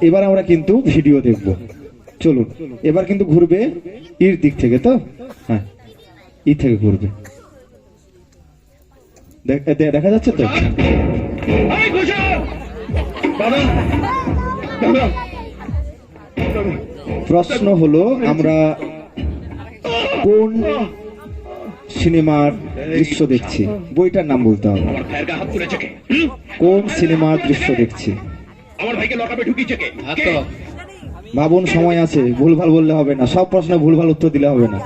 এবার আমরা কিন্তু ভিডিও দেখব। চলুন এবার কিন্তু ঘুরবে ইর দিক থেকে তো? হ্যাঁ ই থেকে ঘুরবে। দেখ- দেখা যাচ্ছে তো? প্রশ্ন হলো আমরা কোন সিনেমার দৃশ্য দেখছি? বইটার নাম বলতে হবে? কোন সিনেমার দৃশ্য দেখছি? আমার ভাইকে লকাপে ঢুকিয়েছে কে? ভাবুন সময় আছে ভুলভাল বললে হবে না সব প্রশ্নে ভুলভাল উত্তর দিলে হবে না।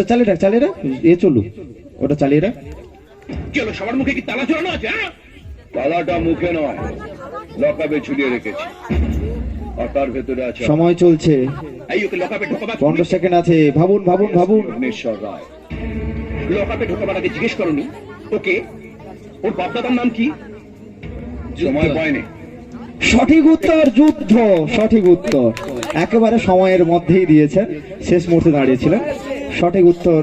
চালিয়ে রাখ চালিয়ে রাখ এ চলু ওটা চালিয়ে রাখ হলো সবার মুখে কি তালা ঝোলানো আছে হ্যাঁ? তালাটা মুখে নয় লকাপে ঝুলিয়ে রেখেছি। আর তার ভেতরে আছে সময় চলছে। এই ওকে লকাপে ঢোকাবার পনেরো সেকেন্ড আছে। ভাবুন ভাবুন ভাবুন। ভুবনেশ্বর রায় লকাপে ঢোকাবার আগে জিজ্ঞেস করনি। ওকে ওর বাপদাদার নাম কি? সময় পায়নি সঠিক উত্তর, যুদ্ধ, সঠিক উত্তর। একেবারে সময়ের মধ্যেই দিয়েছেন। শেষ মুহূর্তে দাঁড়িয়েছিলেন। সঠিক উত্তর,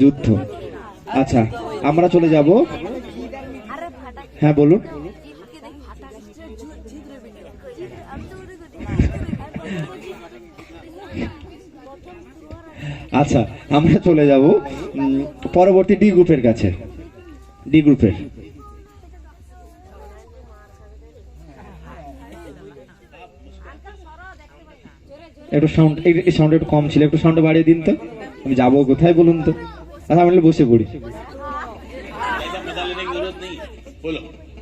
যুদ্ধ। আচ্ছা আমরা চলে যাব। হ্যাঁ বলুন। আচ্ছা আমরা চলে যাব পরবর্তী ডি গ্রুপের কাছে। ডি গ্রুপের একটু সাউন্ড এই সাউন্ড একটু কম ছিল একটু সাউন্ড বাড়িয়ে দিন তো আমি যাবো কোথায় বলুন তো আচ্ছা আমি তাহলে বসে পড়ি ऐसा पता लेने की जरूरत नहीं है बोलो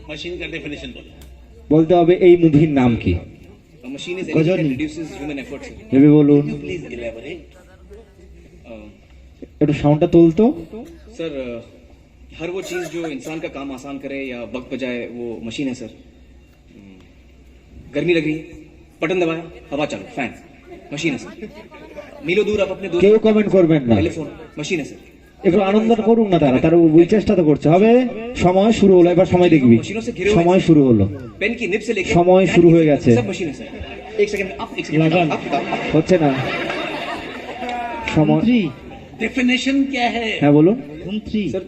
मशीन का डेफिनेशन बोलो বলতে হবে এই মুভির নাম কি A machine is Gajani. anything that reduces human effort. sir. ভেবে বলুন Please elaborate. Uh, একটু সাউন্ডটা তুলতো सर uh, हर वो चीज जो इंसान का काम आसान करे या वक्त बचाए वो मशीन है सर हम्म, गर्मी लग रही है बटन दबाया हवा चालू फैन मशीन है सर मीलों दूर आप अपने दोस्त কেউ কমেন্ট করবেন না टेलीफोन मशीन है सर একটু আনন্দ করুন না তারা তার ওই চেষ্টা তো করছে হবে সময় শুরু হলো এবার সময় দেখবি সময় শুরু হলো पेन की निब से लेकर समय hand शुरू की हो tip गया तक छे। सब मशीन है सर एक सेकंड अप एक सेकंड लगान। अप अप अप হচ্ছে না সময় डेफिनेशन क्या है হ্যাঁ বলুন सर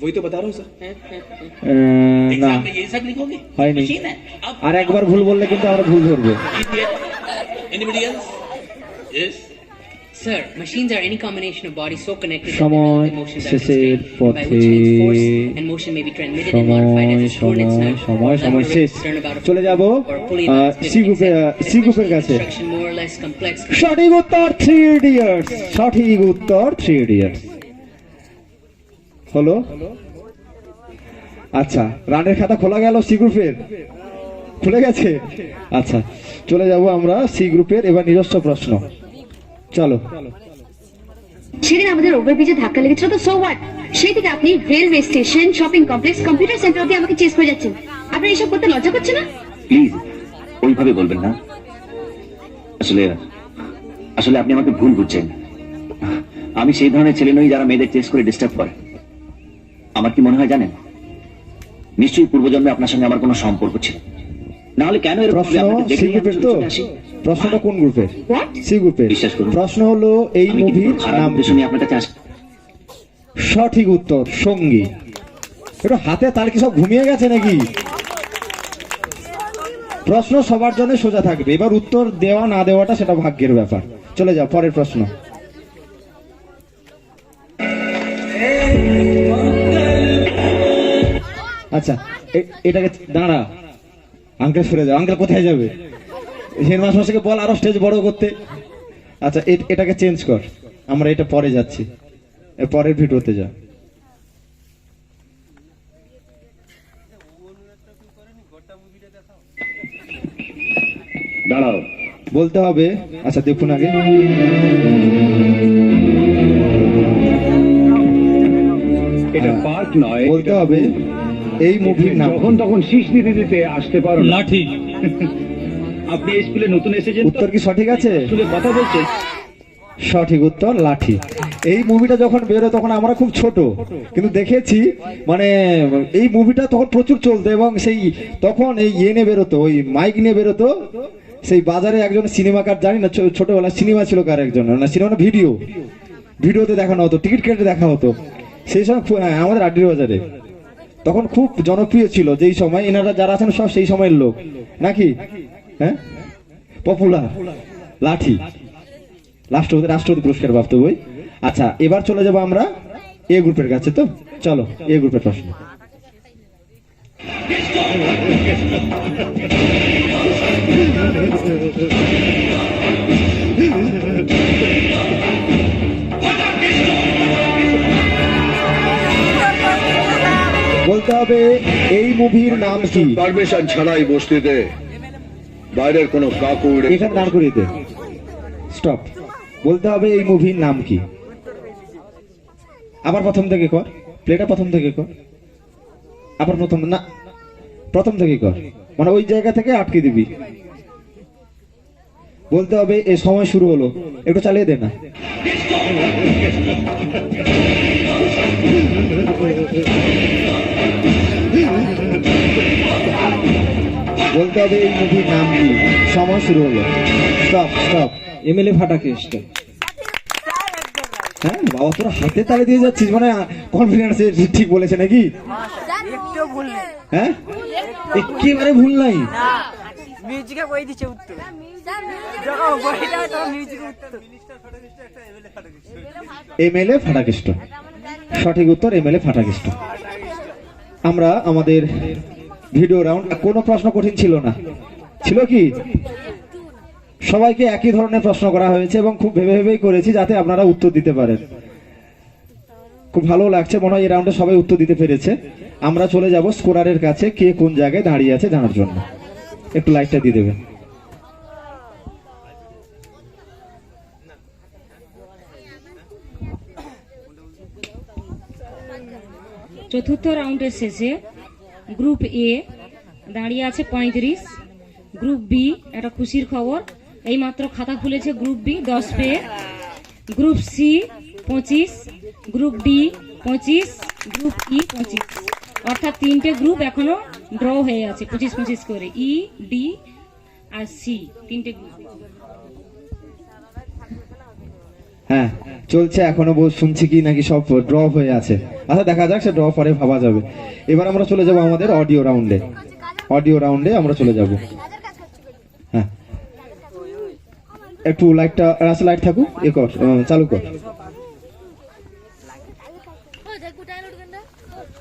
वही तो बता रहा हूँ सर আহ, না एग्जाम में ये सब लिखोगे হয়নি मशीन है अब আর একবার ভুল বললে কিন্তু আমরা ভুল ধরবো anybody else yes Sir, machines are any combination of bodies so connected that সময় they emotions are শেষের by পথে which means force and motion may be transmitted and modified as in সময় সময় শেষ চলে যাব সি. সি গ্রুপের কাছে. সঠিক উত্তর থ্রি ইডিয়টস সঠিক উত্তর থ্রি ইডিয়টস হলো আচ্ছা রানের খাতা খোলা গেল সি গ্রুপের খুলে গেছে আচ্ছা চলে যাব আমরা সি গ্রুপের এবার নিজস্ব প্রশ্ন চলো। সেদিন আমাদের ওভারব্রিজে ধাক্কা লেগেছিল তো সো হোয়াট সেই থেকে আপনি railway station shopping complex computer centre অব্দি আমাকে চেস করে যাচ্ছেন। আপনার এসব করতে লজ্জা করছে না? প্লিজ ওইভাবে বলবেন না। আসলে আসলে আপনি আমাকে ভুল বুঝছেন। আমি সেই ধরনের ছেলে নই যারা মেয়েদের চেস করে ডিস্টার্ব করে। আমার কি মনে হয় জানেন? নিশ্চয়ই পূর্বজন্মে আপনার সঙ্গে আমার কোনো সম্পর্ক ছিল। না হলে কেন এরকম প্রশ্ন হবে? প্রশ্নটা কোন গ্রুপের সি গ্রুপের প্রশ্ন হলো এই মুভির নাম সঠিক উত্তর সঙ্গী। একটু হাতে তার কি সব ঘুমিয়ে গেছে নাকি? প্রশ্ন সবার জন্য সোজা থাকবে। এবার উত্তর দেওয়া না দেওয়াটা সেটা ভাগ্যের ব্যাপার। চলে যাও পরের প্রশ্ন। আচ্ছা এ- এটাকে দাঁড়া। আঙ্কেল সরে যাও। আঙ্কেল কোথায় যাবে? হেডমাস মাসকে বল আরও স্টেজ বড় করতে। আচ্ছা এটাকে চেঞ্জ কর। আমরা এটা পরে যাচ্ছি। এর পরের ভিডিওতে যা। দাঁড়াও। বলতে হবে আচ্ছা দেখুন আগে। এটা পার্ক নয় বলতে হবে এই মুভির নাম যখন তখন শীষ নিতে দিতে আসতে পারো না। লাঠি আপনি এই স্কুলে নতুন এসেছেন উত্তর কি সঠিক আছে? স্কুলে কথা বলছেন। সঠিক উত্তর লাঠি। এই মুভিটা যখন বেরো তখন আমরা খুব ছোট কিন্তু দেখেছি মানে এই মুভিটা তখন প্রচুর চলতো এবং সেই তখন এই ইয়ে নিয়ে বেরোতো ওই মাইক নিয়ে বেরোতো সেই বাজারে একজন সিনেমা কার জানি না ছোটবেলা সিনেমা ছিল কার একজন না সিনেমা না ভিডিও। ভিডিওতে দেখানো হতো টিকিট কেটে দেখা হতো। সেই সময় হ্যাঁ, আমাদের আড্ডির বাজারে। তখন খুব জনপ্রিয় ছিল যেই সময় এনারা যারা আছেন সব সেই সময়ের লোক নাকি? হ্যাঁ? পপুলার। লাঠি। রাষ্ট্রপতি রাষ্ট্রপতি পুরস্কার প্রাপ্ত বই। আচ্ছা এবার চলে যাব আমরা এ গ্রুপের কাছে, তো? চলো, এ গ্রুপের প্রশ্ন। বলতে হবে, এই মুভির নাম কি? পারমিশন ছাড়াই বস্তিতে বাইরের কোনো কাকু উড়ে এখানে দাঁড় করিয়ে স্টপ। বলতে হবে এই মুভির নাম কি? আবার প্রথম থেকে কর। প্লেটা প্রথম থেকে কর। আবার প্রথম না, প্রথম থেকে কর। মানে ওই জায়গা থেকে আটকে দিবি। বলতে হবে এই সময় শুরু হলো। একটু চালিয়ে দে না। লিখতে এই মুভির নাম কি সময় শুরু হলো। স্টপ স্টপ এমএলএ ফাটা কেসটা হ্যাঁ বাবা তোরা হাতে তালে দিয়ে যাচ্ছিস? মানে কনফিডেন্স ঠিক বলেছে নাকি? হ্যাঁ? একেবারে ভুল নাই মিউজিকে বই দিচ্ছে উত্তর। এমএলএ ফাটাকৃষ্ট। সঠিক উত্তর এমএলএ ফাটাকৃষ্ট। আমরা আমাদের ভিডিও রাউন্ড কোনো প্রশ্ন কঠিন ছিল না। ছিল কি? সবাইকে একই ধরনের প্রশ্ন করা হয়েছে এবং খুব ভেবে ভেবেই করেছি যাতে আপনারা উত্তর দিতে পারেন। খুব ভালো লাগছে, মনে হয় এই রাউন্ডে সবাই উত্তর দিতে পেরেছে। আমরা চলে যাব স্কোরারের কাছে, কে কোন জায়গায় দাঁড়িয়ে আছে জানার জন্য। একটু লাইটটা দিয়ে দেবেন। চতুর্থ রাউন্ডের শেষে গ্রুপ এ দাঁড়িয়ে আছে পঁয়ত্রিশ। গ্রুপ বি একটা খুশির খবর, এইমাত্র খাতা খুলেছে গ্রুপ বি দশ পেয়ে। গ্রুপ সি পঁচিশ। গ্রুপ ডি পঁচিশ। গ্রুপ ই পঁচিশ। অর্থাৎ তিনটে গ্রুপ এখনও ড্র হয়ে আছে, পঁচিশ পঁচিশ করে। ই ডি আর সি তিনটে গ্রুপ হ্যাঁ চলছে এখনও শুনছি কি নাকি সব ড্রপ হয়ে আছে। আচ্ছা দেখা যাক, সে ড্র পরে ভাবা যাবে। এবার আমরা চলে যাব আমাদের অডিও রাউন্ডে অডিও রাউন্ডে আমরা চলে যাব। হ্যাঁ। একটু লাইটটা রাস্তা লাইট থাকুক, এ কর চালু কর।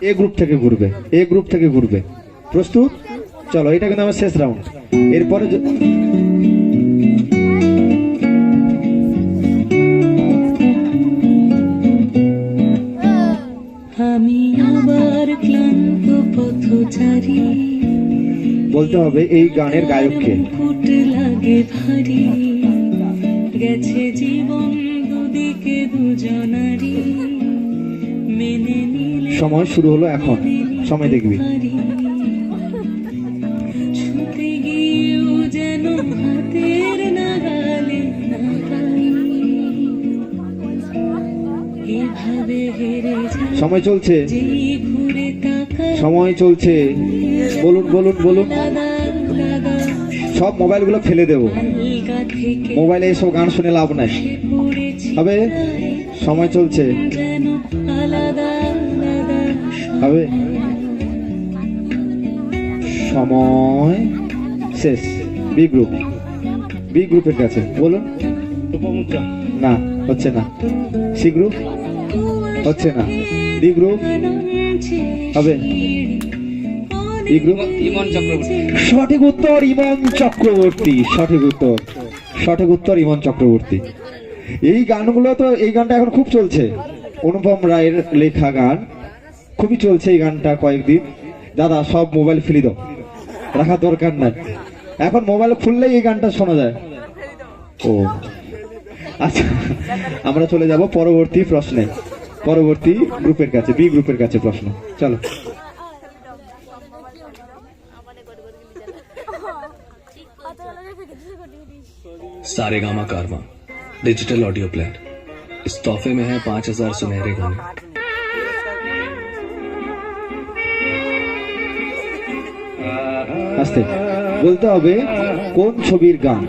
এ গ্রুপ থেকে ঘুরবে, এ গ্রুপ থেকে ঘুরবে। প্রস্তুত? চলো, এটা কিন্তু আমার শেষ রাউন্ড এরপরে বলতে হবে এই গানের গায়ককে। গেছে জীবন দুদিকে দুজনারি মেনে সময় শুরু হলো এখন। সময় দেখবি। গিয়েও যেন হাতের নাগালে সময় চলছে। সময় চলছে। বলুন বলুন বলুন। সব মোবাইলগুলো ফেলে দেবো। মোবাইলে এইসব গান শুনে লাভ নাই। হবে? সময় চলছে। হবে? সময় শেষ। বি গ্রুপ বি গ্রুপের কাছে। বলুন। না হচ্ছে না। সি গ্রুপ হচ্ছে না। D group? হবে? E group? ইমন চক্রবর্তী। সঠিক উত্তর ইমন চক্রবর্তী সঠিক উত্তর সঠিক উত্তর ইমন চক্রবর্তী। এই গানগুলো তো এই গানটা এখন খুব চলছে। অনুপম রায়ের লেখা গান খুবই চলছে এই গানটা কয়েকদিন। দাদা সব মোবাইল ফেলে দাও রাখার দরকার নাই। এখন মোবাইল খুললেই এই গানটা শোনা যায়। ও। আচ্ছা আমরা চলে যাব পরবর্তী প্রশ্নে। পরবর্তী গ্রুপের কাছে বি গ্রুপের কাছে প্রশ্ন চলো सारे गामा कारवा डिजिटल ऑडियो प्लेयर इस तोहफे में है पांच हजार सुनहरे गाने আস্তে বলতে হবে কোন ছবির গান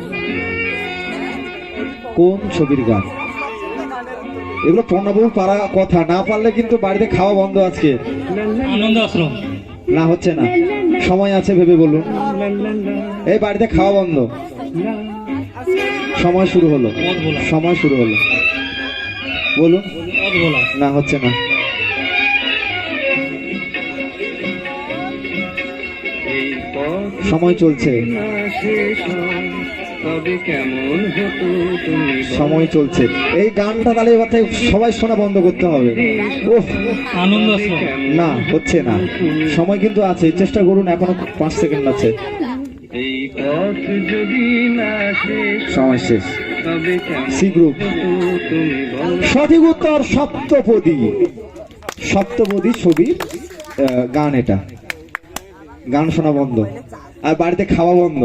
কোন ছবির গান এগুলো পণ্যবাবু পারা কথা। না পারলে কিন্তু বাড়িতে খাওয়া বন্ধ আজকে। আনন্দ আশ্রম। না হচ্ছে না। সময় আছে ভেবে বলুন। এই বাড়িতে খাওয়া বন্ধ। সময় শুরু হলো। সময় শুরু হলো। বলুন। না হচ্ছে না। সময় চলছে। সময় চলছে। এই গানটা তাহলে এবার থেকে সবাই শোনা বন্ধ করতে হবে। ওহ আনন্দ না হচ্ছে না। সময় কিন্তু আছে। চেষ্টা করুন এখনও পাঁচ সেকেন্ড আছে। সময় শেষ। C group. সঠিক উত্তর সপ্তপদী। সপ্তপদী ছবি গান এটা। গান শোনা বন্ধ। আর বাড়িতে খাওয়া বন্ধ।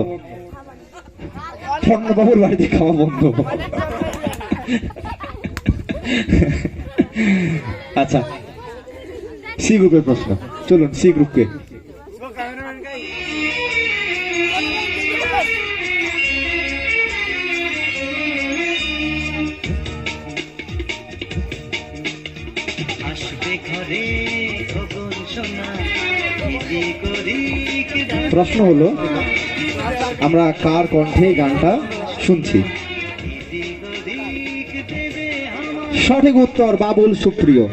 বাবুর বাড়িতে খাওয়া বন্ধ। আচ্ছা সি গ্রুপের প্রশ্ন। চলুন সি গ্রুপকে। প্রশ্ন হলো আমরা কার কণ্ঠে গানটা শুনছি? সঠিক উত্তর বাবুল সুপ্রিয়।